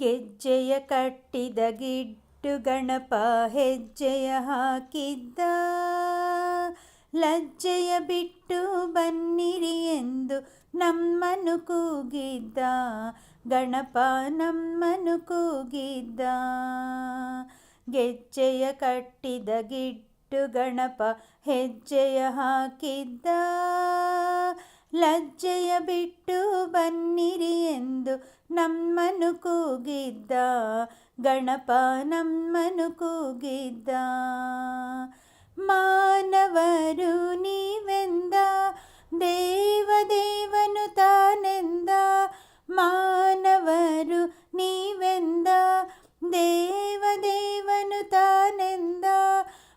ಗೆಜ್ಜೆಯ ಕಟ್ಟಿದ ಗಿಡ್ಡು ಗಣಪ ಹೆಜ್ಜೆಯ ಹಾಕಿದ್ದ. ಲಜ್ಜೆಯ ಬಿಟ್ಟು ಬನ್ನಿರಿ ಎಂದು ನಮ್ಮನು ಕೂಗಿದ್ದ. ಗಣಪ ನಮ್ಮನು ಕೂಗಿದ್ದ. ಗೆಜ್ಜೆಯ ಕಟ್ಟಿದ ಗಿಡ್ಡು ಗಣಪ ಹೆಜ್ಜೆಯ ಹಾಕಿದ್ದ. ಲಜ್ಜೆಯ ಬಿಟ್ಟು ಬನ್ನಿರಿ ಎಂದು ನಮ್ಮನು ಕೂಗಿದ್ದ. ಗಣಪ ನಮ್ಮನು ಕೂಗಿದ್ದ. ಮಾನವರು ನೀವೆಂದ? ದೇವದೇವನು ತಾನೆಂದ? ಮಾನವರು ನೀವೆಂದ? ದೇವದೇವನು ತಾನೆಂದ?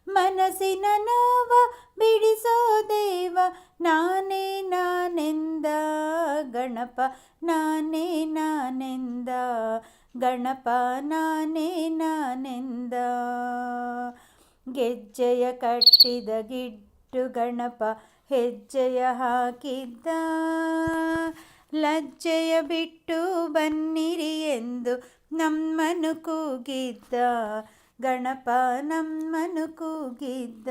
ಮನಸ್ಸಿನ ನೋವ ಬಿಡಿಸೋ ದೇವ ನಾನೇ ನಾನೆಂದ ಗಣಪ, ನಾನೇ ನಾನೆಂದ ಗಣಪ, ನಾನೇ ನಾನೆಂದ. ಗೆಜ್ಜೆಯ ಕಟ್ಟಿದ ಗಿಡ್ಡು ಗಣಪ, ಹೆಜ್ಜೆಯ ಹಾಕಿದ್ದ. ಲಜ್ಜೆಯ ಬಿಟ್ಟು ಬನ್ನಿರಿ ಎಂದು ನಮ್ಮನು ಕೂಗಿದ್ದ. ಗಣಪ ನಮ್ಮನು ಕೂಗಿದ್ದ.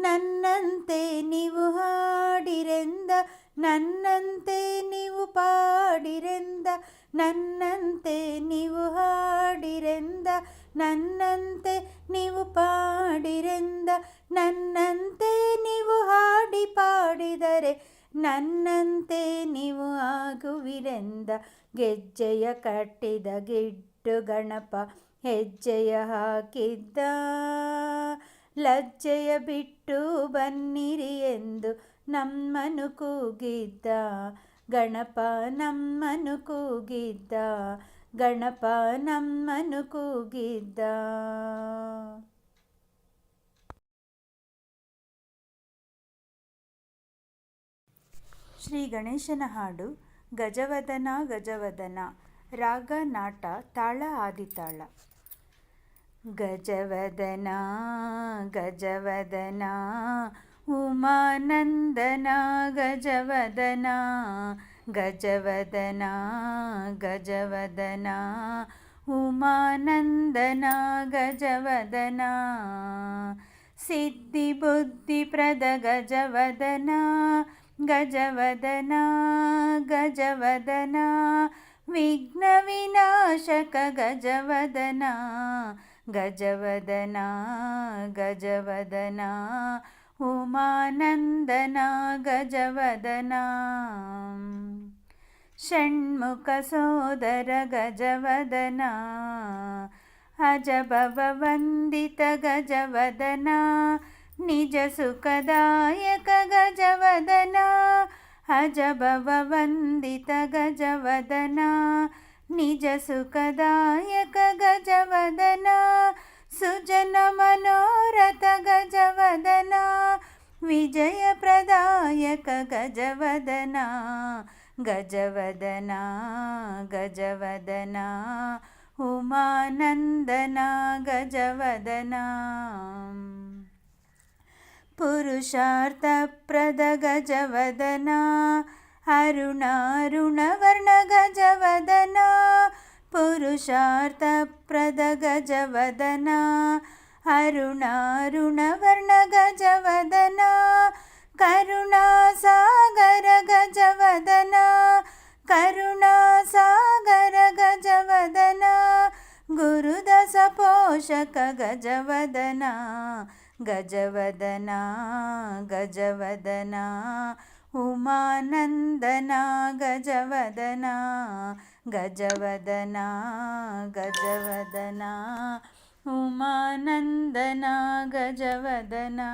ನನ್ನಂತೆ ನೀವು ಹಾಡಿರೆಂದ, ನನ್ನಂತೆ ನೀವು ಪಾಡಿರೆಂದ, ನನ್ನಂತೆ ನೀವು ಹಾಡಿರೆಂದ, ನನ್ನಂತೆ ನೀವು ಪಾಡಿರೆಂದ, ನನ್ನಂತೆ ನೀವು ಹಾಡಿ ಪಾಡಿದರೆ, ನನ್ನಂತೆ ನೀವು ಆಗುವಿರೆಂದ. ಗೆಜ್ಜೆಯ ಕಟ್ಟಿದ ಗಿಡ್ಡು ಗಣಪ, ಹೆಜ್ಜೆಯ ಹಾಕಿದ್ದ ಲಜ್ಜೆಯ ಬಿಟ್ಟು ಬನ್ನಿರಿ ಎಂದು ನಮ್ಮನು ಕೂಗಿದ್ದ. ಗಣಪ ನಮ್ಮನು ಕೂಗಿದ್ದ. ಗಣಪ ನಮ್ಮನು ಕೂಗಿದ್ದ. ಶ್ರೀ ಗಣೇಶನ ಹಾಡು ಗಜವದನ ಗಜವದನ. ರಾಗ ನಾಟ ತಾಳ ಆದಿತಾಳ. గజవదనా గజవదనా ఉమానందనా గజవదనా గజవదనా గజవదనా ఉమానందనా గజవదనా సిద్ధి బుద్ధి ప్రద గజవదనా గజవదనా గజవదనా విఘ్న వినాశక గజవదనా गजवदना गजवदना उमानन्दना गजवदना। षण्मुखसोदर गजवदना अजभववन्दित गजवदना निजसुखदायक गजवदना अजभववन्दित गजवदना निजसुखदायक गजवदना सुजनमनोरथ गजवदना विजयप्रदायक गजवदना गजवदना गजवदना उमानन्दना गजवदना। पुरुषार्थप्रद गजवदना अरुणारुणवर्णगजवदना पुरुषार्थप्रदगजवदना अरुणारुणवर्णगजवदना करुणासागरगजवदना करुणासागरगजवदना गुरुदसपोषकगजवदना गजवदना गजवदना उमानन्दना गजवदना गजवदना गजवदना। उमानन्दना गजवदना।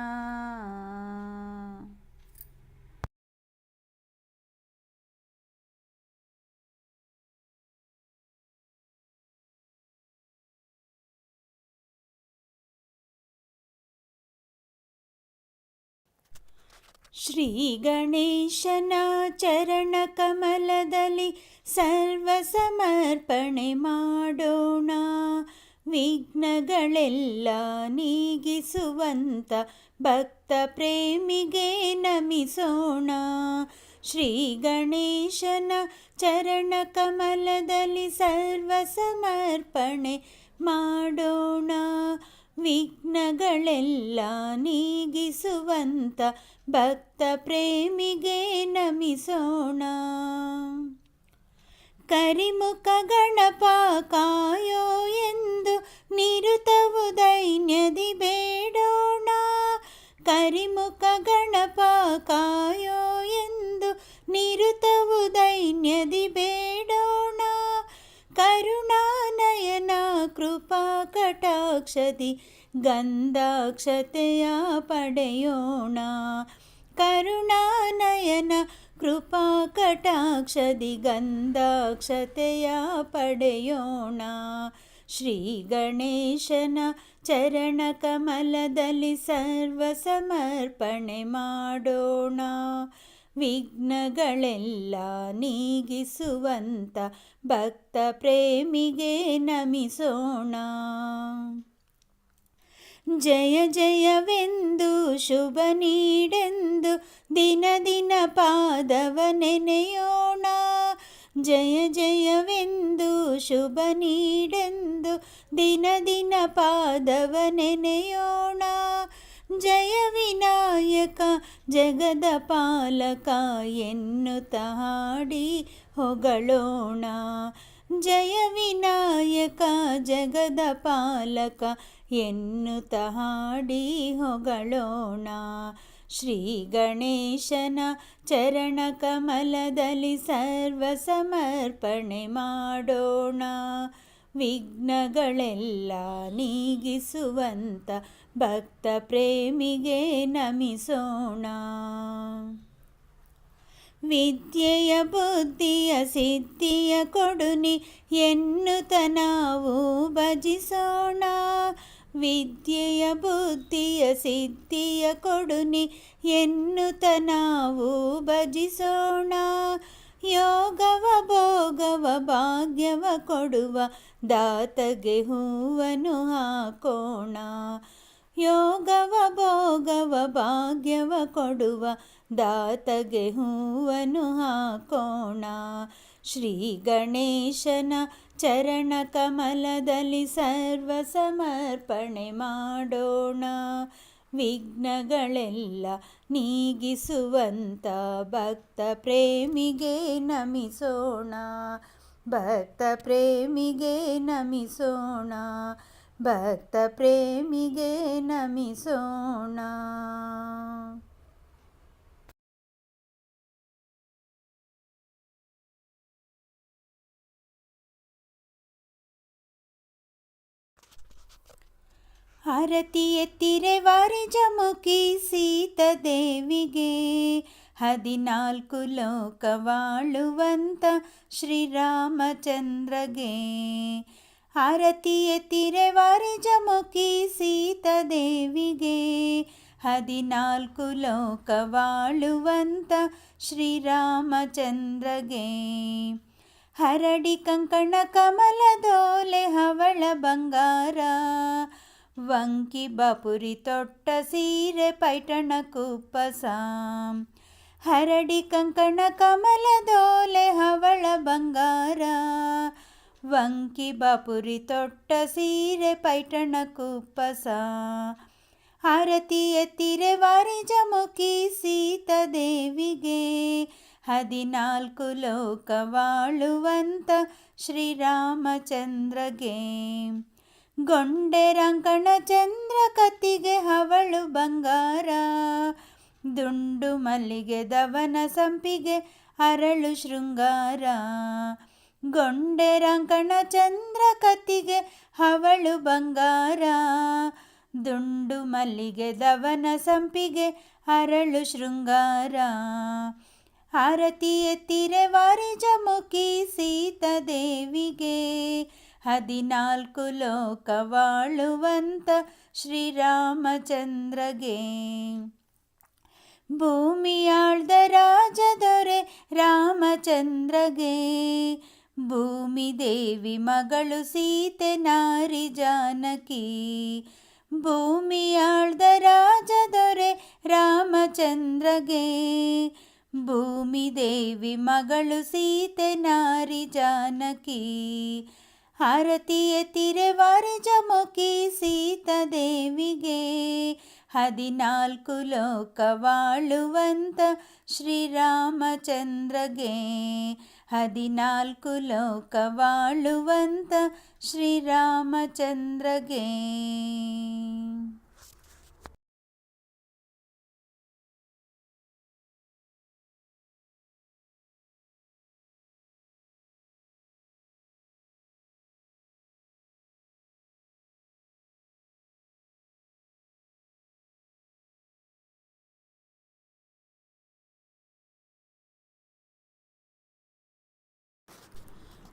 ಶ್ರೀ ಗಣೇಶನ ಚರಣ ಕಮಲದಲ್ಲಿ ಸರ್ವ ಸಮರ್ಪಣೆ ಮಾಡೋಣ. ವಿಘ್ನಗಳೆಲ್ಲ ನೀಗಿಸುವಂತ ಭಕ್ತ ಪ್ರೇಮಿಗೆ ನಮಿಸೋಣ. ಶ್ರೀ ಗಣೇಶನ ಚರಣ ಕಮಲದಲ್ಲಿ ಸರ್ವ ಸಮರ್ಪಣೆ ಮಾಡೋಣ. ವಿಘ್ನಗಳೆಲ್ಲ ನೀಗಿಸುವಂತ ಭಕ್ತ ಪ್ರೇಮಿಗೆ ನಮಿಸೋಣ ಕರಿಮುಖ ಗಣಪ ಕಾಯೋ ಎಂದು ನಿರುತವು ದೈನ್ಯದಿ ಬೇಡೋಣ ಕರಿಮುಖ ಗಣಪ ಕಾಯೋ ಎಂದು ನಿರುತವು ದೈನ್ಯದಿ ಬೇಡೋಣ ಕರುಣಾನಯನ ಕೃಪಾ ಕಟಾಕ್ಷದಿ ಗಂಧಾಕ್ಷತೆಯ ಪಡೆಯೋಣ ಕರುಣಾನಯನ ಕೃಪಾ ಕಟಾಕ್ಷದಿ ಗಂಧಾಕ್ಷತೆಯ ಪಡೆಯೋಣ ಶ್ರೀ ಗಣೇಶನ ಚರಣ ಕಮಲದಲ್ಲಿ ಸರ್ವ ಸಮರ್ಪಣೆ ಮಾಡೋಣ ವಿಘ್ನಗಳೆಲ್ಲ ನೀಗಿಸುವಂತ ಭಕ್ತ ಪ್ರೇಮಿಗೆ ನಮಿಸೋಣ. ಜಯ ಜಯವೆಂದು ಶುಭ ನೀಡೆಂದು ದಿನ ದಿನ ಪಾದವ ನೆನೆಯೋಣ ಜಯ ಜಯವೆಂದು ಶುಭ ನೀಡೆಂದು ದಿನ ದಿನ ಪಾದವ ನೆನೆಯೋಣ ಜಯ ವಿನಾಯಕ, ಜಗದ ಪಾಲಕ, ಎನ್ನುತ್ತ ಹಾಡಿ ಹೊಗಳೋಣ. ಜಯ ವಿನಾಯಕ, ಜಗದ ಪಾಲಕ, ಎನ್ನುತ್ತ ಹಾಡಿ ಹೊಗಳೋಣ. ಶ್ರೀ ಗಣೇಶನ ಚರಣ ಕಮಲದಲ್ಲಿ ಸರ್ವ ಸಮರ್ಪಣೆ ಮಾಡೋಣ. ವಿಘ್ನಗಳೆಲ್ಲ ನೀಗಿಸುವಂತ ಭಕ್ತ ಪ್ರೇಮಿಗೆ ನಮಿಸೋಣ. ವಿದ್ಯೆಯ ಬುದ್ಧಿಯ ಸಿದ್ಧಿಯ ಕೊಡುನಿ ಎನ್ನುತ್ತ ನಾವು ಭಜಿಸೋಣ. ವಿದ್ಯೆಯ ಬುದ್ಧಿಯ ಸಿದ್ಧಿಯ ಕೊಡುನಿ ಎನ್ನುತ್ತ ನಾವು ಭಜಿಸೋಣ. ಯೋಗವ ಭೋಗವ ಭಾಗ್ಯವ ಕೊಡುವ ದಾತಗೆ ಹೂವನ್ನು ಹಾಕೋಣ. ಯೋಗವ ಭೋಗವ ಭಾಗ್ಯವ ಕೊಡುವ ದಾತಗೆ ಹೂವನು ಹಾಕೋಣ. ಶ್ರೀ ಗಣೇಶನ ಚರಣ ಕಮಲದಲ್ಲಿ ಸರ್ವ ಸಮರ್ಪಣೆ ಮಾಡೋಣ. ವಿಘ್ನಗಳೆಲ್ಲ ನೀಗಿಸುವಂತ ಭಕ್ತ ಪ್ರೇಮಿಗೆ ನಮಿಸೋಣ. ಭಕ್ತ ಪ್ರೇಮಿಗೆ ನಮಿಸೋಣ. ಭಕ್ತ ಪ್ರೇಮಿಗೆ ನಮಿಸೋಣ ಆರತಿ ಎತ್ತಿರೆ ವಾರಿಜಮುಖಿ ಸೀತದೇವಿಗೆ ಹದಿನಾಲ್ಕು ಲೋಕವಾಳುವಂತ ಶ್ರೀರಾಮಚಂದ್ರಗೆ ಆರತಿ ಜಮುಕಿ ಸೀತ ದೇವಿಗೆ ಹದಿನಾಲ್ಕು ಲೋಕವಾಳುವಂತ ಶ್ರೀರಾಮಚಂದ್ರಗೆ. ಹರಡಿ ಕಂಕಣ ಕಮಲದೋಲೆ ಹವಳ ಬಂಗಾರ. ವಂಕಿ ಬಪುರಿ ತೊಟ್ಟ ಸೀರೆ ಪೈಟಣ ಕುಪ್ಪಸ. ಹರಡಿ ಕಂಕಣ ಕಮಲದೋಲೆ ಹವಳ ಬಂಗಾರ. ವಂಕಿ ಬಪುರಿ ತೊಟ್ಟ ಸೀರೆ ಪೈಟಣ ಕುಪ್ಪಸ ಆರತಿ ಎತ್ತಿರೆ ವಾರಿಜಮುಖಿ ಸೀತದೇವಿಗೆ ಹದಿನಾಲ್ಕು ಲೋಕವಾಳುವಂತ ಶ್ರೀರಾಮಚಂದ್ರಗೆ ಗೊಂಡೆ ರಂಕಣ ಚಂದ್ರ ಕತ್ತಿಗೆ ಹವಳು ಬಂಗಾರ ದುಂಡು ಮಲ್ಲಿಗೆ ದವನ ಸಂಪಿಗೆ ಅರಳು ಶೃಂಗಾರ ಗೊಂಡೆ ರಂಗಣ ಚಂದ್ರ ಕತ್ತಿಗೆ ಹವಳು ಬಂಗಾರ. ದುಂಡು ಮಲ್ಲಿಗೆ ದವನ ಸಂಪಿಗೆ ಅರಳು ಶೃಂಗಾರ. ಆರತಿ ಎತ್ತಿರೆ ಸೀತ ಸೀತದೇವಿಗೆ ಹದಿನಾಲ್ಕು ಲೋಕವಾಳುವಂತ ಶ್ರೀರಾಮಚಂದ್ರಗೆ. ಭೂಮಿಯಾಳ್ದ ರಾಜದೊರೆ ರಾಮಚಂದ್ರಗೆ. ಭೂಮಿ ದೇವಿ ಮಗಳು ಸೀತೆ ನಾರಿ ಜಾನಕಿ. ಭೂಮಿಯಾಳ್ದ ರಾಜ ದೊರೆ ರಾಮಚಂದ್ರಗೆ. ಭೂಮಿ ದೇವಿ ಮಗಳು ಸೀತೆ ನಾರಿ ಜಾನಕಿ. ಹರತಿಯ ತಿರೆ ಜಮುಕಿ ಸೀತ ದೇವಿಗೆ. ಹದಿನಾಲ್ಕು ಲೋಕವಾಳುವಂತ ಶ್ರೀರಾಮಚಂದ್ರಗೆ ಹದಿನಾಲ್ಕು ಲೋಕ ವಾಳುವಂತ ಶ್ರೀರಾಮಚಂದ್ರಗೆ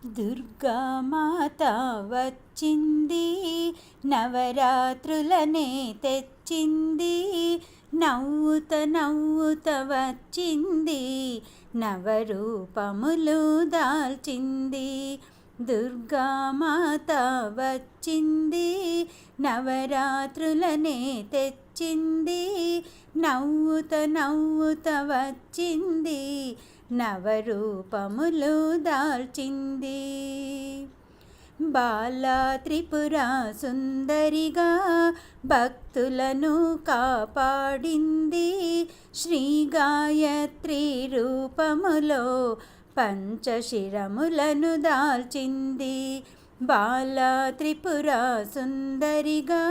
దుర్గామాత వచ్చింది నవరాత్రులనే తెచ్చింది. నవ్వుత నవ్వుత వచ్చింది నవరూపములు దాల్చింది. దుర్గామాత వచ్చింది నవరాత్రులనే తెచ్చింది. నవ్వుత నవ్వుత వచ్చింది నవరూపములు దాల్చింది. బాల త్రిపుర సుందరిగా భక్తులను కాపాడింది. శ్రీ గాయత్రి రూపములో పంచశిరములను దాల్చింది. బాల త్రిపుర సుందరిగా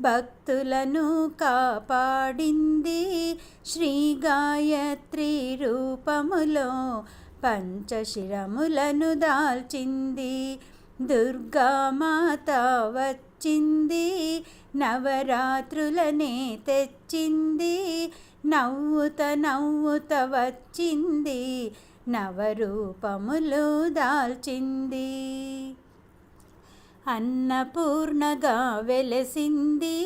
భక్తులను కాపాడింది శ్రీ గాయత్రి రూపములో పంచశిరములను దాల్చింది. దుర్గామాత వచ్చింది నవరాత్రులనే తెచ్చింది. నవ్వుత నవ్వుత వచ్చింది నవరూపములు దాల్చింది. అన్నపూర్ణగా వెలసింది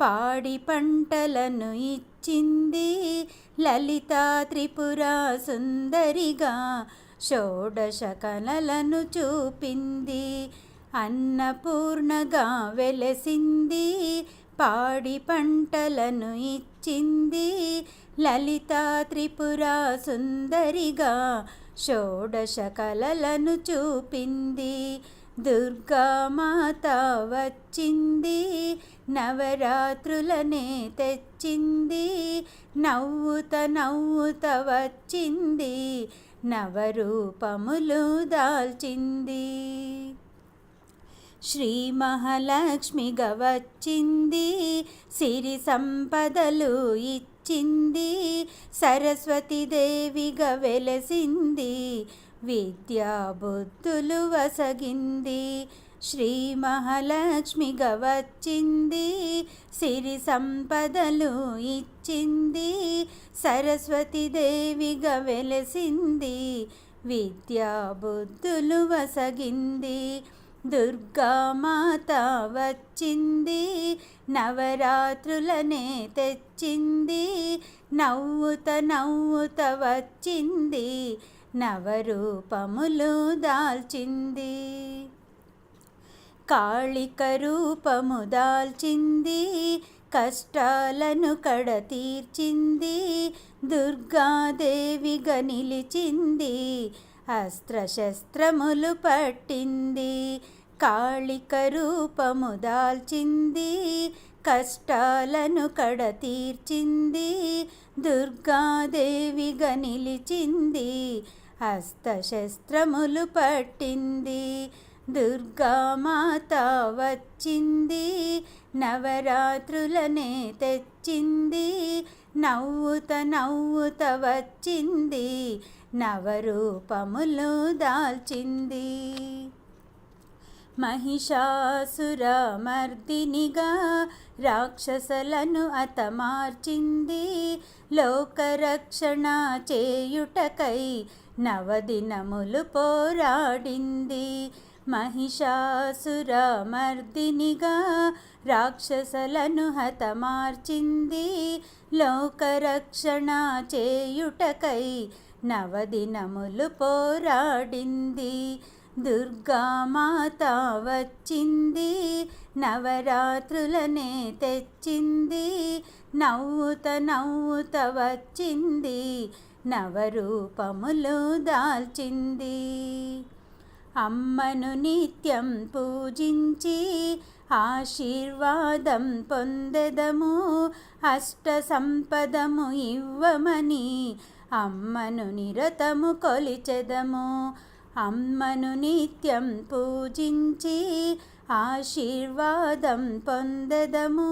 పాడి పంటలను ఇచ్చింది లలిత త్రిపుర సుందరిగా షోడశ కళలను చూపింది. అన్నపూర్ణగా వెలసింది పాడి పంటలను ఇచ్చింది లలిత త్రిపుర సుందరిగా షోడశ కళలను చూపింది. దుర్గామాత వచ్చింది నవరాత్రులనే తెచ్చింది. నవ్వుత నవ్వుత వచ్చింది నవరూపములు దాల్చింది. శ్రీ మహాలక్ష్మిగా వచ్చింది సిరి సంపదలు ఇచ్చింది సరస్వతీదేవిగా వెలసింది. విద్యాబుద్ధులు వసగింది. శ్రీ మహాలక్ష్మిగా వచ్చింది సిరి సంపదలు ఇచ్చింది. సరస్వతి దేవిగా వెలసింది. విద్యాబుద్ధులు వసగింది. దుర్గామాత వచ్చింది. నవరాత్రులనే తెచ్చింది. నవ్వుత నవ్వుత వచ్చింది. నవరూపములు దాల్చింది. కాళిక రూపము దాల్చింది. కష్టాలను కడతీర్చింది. దుర్గాదేవిగా నిలిచింది. అస్త్రశస్త్రములు పట్టింది. కాళిక రూపము దాల్చింది. కష్టాలను కడతీర్చింది. దుర్గాదేవిగా నిలిచింది. హస్తశస్త్రములు పట్టింది దుర్గామాత వచ్చింది నవరాత్రులనే తెచ్చింది నవ్వుత నవ్వుత వచ్చింది నవరూపములు దాల్చింది. మహిషాసురమర్దినిగా రాక్షసలను అతమార్చింది లోకరక్షణ చేయుటకై నవదినములు పోరాడింది. మహిషాసురమర్దినిగా రాక్షసలను హతమార్చింది. లోకరక్షణ చేయుటకై నవదినములు పోరాడింది. దుర్గామాత వచ్చింది నవరాత్రులనే తెచ్చింది నవ్వుత నవ్వుత వచ్చింది నవరూపములు దాల్చింది. అమ్మను నిత్యం పూజించి ఆశీర్వాదం పొందెదము అష్ట సంపదము ఇవ్వమని అమ్మను నిరతము కొలిచెదము. అమ్మను నిత్యం పూజించి ఆశీర్వాదం పొందదము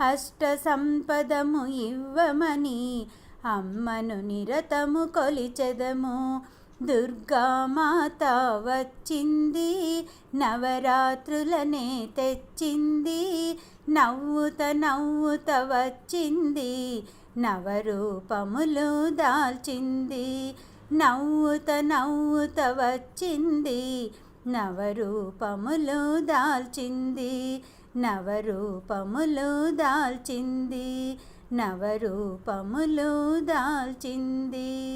అష్ట సంపదము ఇవ్వమని అమ్మను నిరతము కొలిచెదము. దుర్గామాత వచ్చింది నవరాత్రులనే తెచ్చింది నవ్వుత నవ్వుత వచ్చింది నవరూపములు దాల్చింది. నవ్వుత నవ్వుత వచ్చింది. నవరూపములు దాల్చింది. నవరూపములు దాల్చింది. నవరూపములు దాల్చింది.